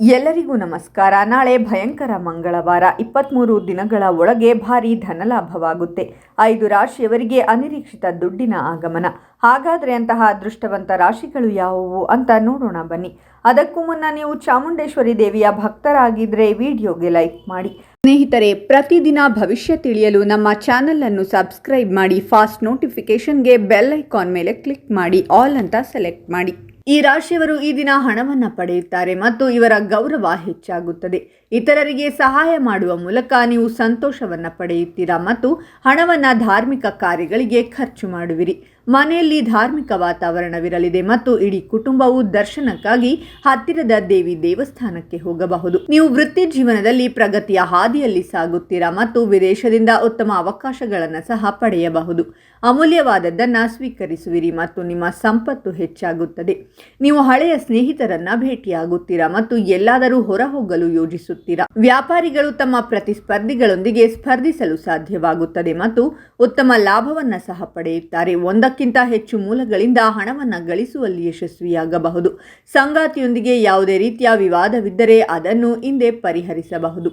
ಎಲ್ಲರಿಗೂ ನಮಸ್ಕಾರ. ನಾಳೆ ಭಯಂಕರ ಮಂಗಳವಾರ. ಇಪ್ಪತ್ತ್ಮೂರು ದಿನಗಳ ಒಳಗೆ ಭಾರಿ ಧನಲಾಭವಾಗುತ್ತೆ. ಐದು ರಾಶಿಯವರಿಗೆ ಅನಿರೀಕ್ಷಿತ ದುಡ್ಡಿನ ಆಗಮನ. ಹಾಗಾದರೆ ಅಂತಹ ಅದೃಷ್ಟವಂತ ರಾಶಿಗಳು ಯಾವುವು ಅಂತ ನೋಡೋಣ ಬನ್ನಿ. ಅದಕ್ಕೂ ಮುನ್ನ ನೀವು ಚಾಮುಂಡೇಶ್ವರಿ ದೇವಿಯ ಭಕ್ತರಾಗಿದ್ದರೆ ವಿಡಿಯೋಗೆ ಲೈಕ್ ಮಾಡಿ. ಸ್ನೇಹಿತರೆ, ಪ್ರತಿದಿನ ಭವಿಷ್ಯ ತಿಳಿಯಲು ನಮ್ಮ ಚಾನಲನ್ನು ಸಬ್ಸ್ಕ್ರೈಬ್ ಮಾಡಿ, ಫಾಸ್ಟ್ ನೋಟಿಫಿಕೇಷನ್ಗೆ ಬೆಲ್ ಐಕಾನ್ ಮೇಲೆ ಕ್ಲಿಕ್ ಮಾಡಿ, ಆಲ್ ಅಂತ ಸೆಲೆಕ್ಟ್ ಮಾಡಿ. ಈ ರಾಶಿಯವರು ಈ ದಿನ ಹಣವನ್ನು ಪಡೆಯುತ್ತಾರೆ ಮತ್ತು ಇವರ ಗೌರವ ಹೆಚ್ಚಾಗುತ್ತದೆ. ಇತರರಿಗೆ ಸಹಾಯ ಮಾಡುವ ಮೂಲಕ ನೀವು ಸಂತೋಷವನ್ನು ಪಡೆಯುತ್ತೀರಾ ಮತ್ತು ಹಣವನ್ನು ಧಾರ್ಮಿಕ ಕಾರ್ಯಗಳಿಗೆ ಖರ್ಚು ಮಾಡುವಿರಿ. ಮನೆಯಲ್ಲಿ ಧಾರ್ಮಿಕ ವಾತಾವರಣವಿರಲಿದೆ ಮತ್ತು ಇಡೀ ಕುಟುಂಬವು ದರ್ಶನಕ್ಕಾಗಿ ಹತ್ತಿರದ ದೇವಿ ದೇವಸ್ಥಾನಕ್ಕೆ ಹೋಗಬಹುದು. ನೀವು ವೃತ್ತಿ ಜೀವನದಲ್ಲಿ ಪ್ರಗತಿಯ ಹಾದಿಯಲ್ಲಿ ಸಾಗುತ್ತೀರಾ ಮತ್ತು ವಿದೇಶದಿಂದ ಉತ್ತಮ ಅವಕಾಶಗಳನ್ನು ಸಹ ಪಡೆಯಬಹುದು. ಅಮೂಲ್ಯವಾದದ್ದನ್ನು ಸ್ವೀಕರಿಸುವಿರಿ ಮತ್ತು ನಿಮ್ಮ ಸಂಪತ್ತು ಹೆಚ್ಚಾಗುತ್ತದೆ. ನೀವು ಹಳೆಯ ಸ್ನೇಹಿತರನ್ನ ಭೇಟಿಯಾಗುತ್ತೀರಾ ಮತ್ತು ಎಲ್ಲಾದರೂ ಹೊರಹೋಗಲು ಯೋಜಿಸುತ್ತೀರಾ? ವ್ಯಾಪಾರಿಗಳು ತಮ್ಮ ಪ್ರತಿಸ್ಪರ್ಧಿಗಳೊಂದಿಗೆ ಸ್ಪರ್ಧಿಸಲು ಸಾಧ್ಯವಾಗುತ್ತದೆ ಮತ್ತು ಉತ್ತಮ ಲಾಭವನ್ನು ಸಹ ಪಡೆಯುತ್ತಾರೆ. ಒಂದಕ್ಕಿಂತ ಹೆಚ್ಚು ಮೂಲಗಳಿಂದ ಹಣವನ್ನು ಗಳಿಸುವಲ್ಲಿ ಯಶಸ್ವಿಯಾಗಬಹುದು. ಸಂಗಾತಿಯೊಂದಿಗೆ ಯಾವುದೇ ರೀತಿಯ ವಿವಾದವಿದ್ದರೆ ಅದನ್ನು ಹಿಂದೆ ಪರಿಹರಿಸಬಹುದು.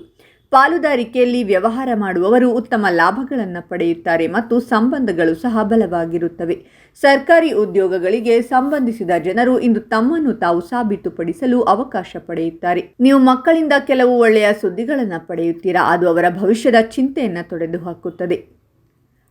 ಪಾಲುದಾರಿಕೆಯಲ್ಲಿ ವ್ಯವಹಾರ ಮಾಡುವವರು ಉತ್ತಮ ಲಾಭಗಳನ್ನು ಪಡೆಯುತ್ತಾರೆ ಮತ್ತು ಸಂಬಂಧಗಳು ಸಹ ಬಲವಾಗಿರುತ್ತವೆ. ಸರ್ಕಾರಿ ಉದ್ಯೋಗಗಳಿಗೆ ಸಂಬಂಧಿಸಿದ ಜನರು ಇಂದು ತಮ್ಮನ್ನು ತಾವು ಸಾಬೀತುಪಡಿಸಲು ಅವಕಾಶ ಪಡೆಯುತ್ತಾರೆ. ನೀವು ಮಕ್ಕಳಿಂದ ಕೆಲವು ಒಳ್ಳೆಯ ಸುದ್ದಿಗಳನ್ನು ಪಡೆಯುತ್ತೀರಾ? ಅದು ಅವರ ಭವಿಷ್ಯದ ಚಿಂತೆಯನ್ನು ತೊಡೆದುಹಾಕುತ್ತದೆ.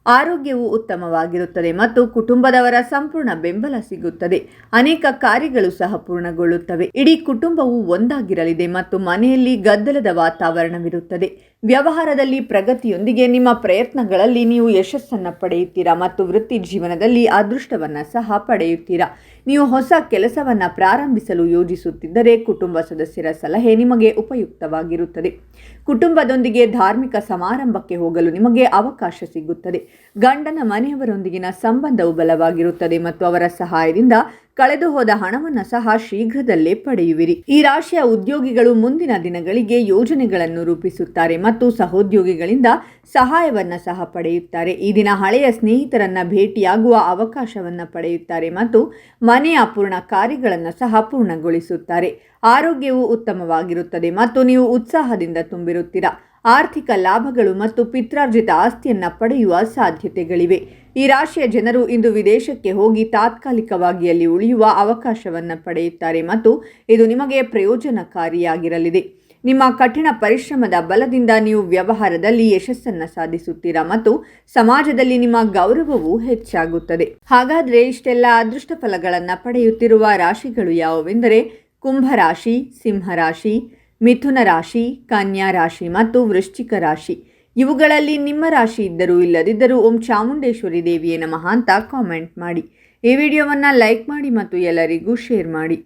ಆರೋಗ್ಯವು ಉತ್ತಮವಾಗಿರುತ್ತದೆ ಮತ್ತು ಕುಟುಂಬದವರ ಸಂಪೂರ್ಣ ಬೆಂಬಲ ಸಿಗುತ್ತದೆ. ಅನೇಕ ಕಾರ್ಯಗಳು ಸಹ ಪೂರ್ಣಗೊಳ್ಳುತ್ತವೆ. ಇಡೀ ಕುಟುಂಬವು ಒಂದಾಗಿರಲಿದೆ ಮತ್ತು ಮನೆಯಲ್ಲಿ ಗದ್ದಲದ ವಾತಾವರಣವಿರುತ್ತದೆ. ವ್ಯವಹಾರದಲ್ಲಿ ಪ್ರಗತಿಯೊಂದಿಗೆ ನಿಮ್ಮ ಪ್ರಯತ್ನಗಳಲ್ಲಿ ನೀವು ಯಶಸ್ಸನ್ನು ಪಡೆಯುತ್ತೀರಾ ಮತ್ತು ವೃತ್ತಿ ಜೀವನದಲ್ಲಿ ಅದೃಷ್ಟವನ್ನು ಸಹ ಪಡೆಯುತ್ತೀರಾ? ನೀವು ಹೊಸ ಕೆಲಸವನ್ನು ಪ್ರಾರಂಭಿಸಲು ಯೋಜಿಸುತ್ತಿದ್ದರೆ ಕುಟುಂಬ ಸದಸ್ಯರ ಸಲಹೆ ನಿಮಗೆ ಉಪಯುಕ್ತವಾಗಿರುತ್ತದೆ. ಕುಟುಂಬದೊಂದಿಗೆ ಧಾರ್ಮಿಕ ಸಮಾರಂಭಕ್ಕೆ ಹೋಗಲು ನಿಮಗೆ ಅವಕಾಶ ಸಿಗುತ್ತದೆ. ಗಂಡನ ಮನೆಯವರೊಂದಿಗಿನ ಸಂಬಂಧವು ಬಲವಾಗಿರುತ್ತದೆ ಮತ್ತು ಅವರ ಸಹಾಯದಿಂದ ಕಳೆದು ಹೋದ ಹಣವನ್ನು ಸಹ ಶೀಘ್ರದಲ್ಲೇ ಪಡೆಯುವಿರಿ. ಈ ರಾಶಿಯ ಉದ್ಯೋಗಿಗಳು ಮುಂದಿನ ದಿನಗಳಿಗೆ ಯೋಜನೆಗಳನ್ನು ರೂಪಿಸುತ್ತಾರೆ ಮತ್ತು ಸಹೋದ್ಯೋಗಿಗಳಿಂದ ಸಹಾಯವನ್ನು ಸಹ ಪಡೆಯುತ್ತಾರೆ. ಈ ದಿನ ಹಳೆಯ ಸ್ನೇಹಿತರನ್ನ ಭೇಟಿಯಾಗುವ ಅವಕಾಶವನ್ನು ಪಡೆಯುತ್ತಾರೆ ಮತ್ತು ಮನೆಯ ಪೂರ್ಣ ಕಾರ್ಯಗಳನ್ನು ಸಹ ಪೂರ್ಣಗೊಳಿಸುತ್ತಾರೆ. ಆರೋಗ್ಯವು ಉತ್ತಮವಾಗಿರುತ್ತದೆ ಮತ್ತು ನೀವು ಉತ್ಸಾಹದಿಂದ ತುಂಬಿರುತ್ತೀರಾ? ಆರ್ಥಿಕ ಲಾಭಗಳು ಮತ್ತು ಪಿತ್ರಾರ್ಜಿತ ಆಸ್ತಿಯನ್ನು ಪಡೆಯುವ ಸಾಧ್ಯತೆಗಳಿವೆ. ಈ ರಾಶಿಯ ಜನರು ಇಂದು ವಿದೇಶಕ್ಕೆ ಹೋಗಿ ತಾತ್ಕಾಲಿಕವಾಗಿ ಅಲ್ಲಿ ಉಳಿಯುವ ಅವಕಾಶವನ್ನು ಪಡೆಯುತ್ತಾರೆ ಮತ್ತು ಇದು ನಿಮಗೆ ಪ್ರಯೋಜನಕಾರಿಯಾಗಿರಲಿದೆ. ನಿಮ್ಮ ಕಠಿಣ ಪರಿಶ್ರಮದ ಬಲದಿಂದ ನೀವು ವ್ಯವಹಾರದಲ್ಲಿ ಯಶಸ್ಸನ್ನು ಸಾಧಿಸುತ್ತೀರಾ ಮತ್ತು ಸಮಾಜದಲ್ಲಿ ನಿಮ್ಮ ಗೌರವವು ಹೆಚ್ಚಾಗುತ್ತದೆ. ಹಾಗಾದರೆ ಇಷ್ಟೆಲ್ಲ ಅದೃಷ್ಟ ಫಲಗಳನ್ನು ಪಡೆಯುತ್ತಿರುವ ರಾಶಿಗಳು ಯಾವುವೆಂದರೆ ಕುಂಭರಾಶಿ ಸಿಂಹರಾಶಿ ಮಿಥುನ ರಾಶಿ, ಕನ್ಯಾ ರಾಶಿ ಮತ್ತು ವೃಶ್ಚಿಕ ರಾಶಿ. ಇವುಗಳಲ್ಲಿ ನಿಮ್ಮ ರಾಶಿ ಇದ್ದರೂ ಇಲ್ಲದಿದ್ದರೂ ಓಂ ಚಾಮುಂಡೇಶ್ವರಿ ದೇವಿಯೇ ನಮಃ ಅಂತ ಕಾಮೆಂಟ್ ಮಾಡಿ. ಈ ವಿಡಿಯೋವನ್ನು ಲೈಕ್ ಮಾಡಿ ಮತ್ತು ಎಲ್ಲರಿಗೂ ಶೇರ್ ಮಾಡಿ.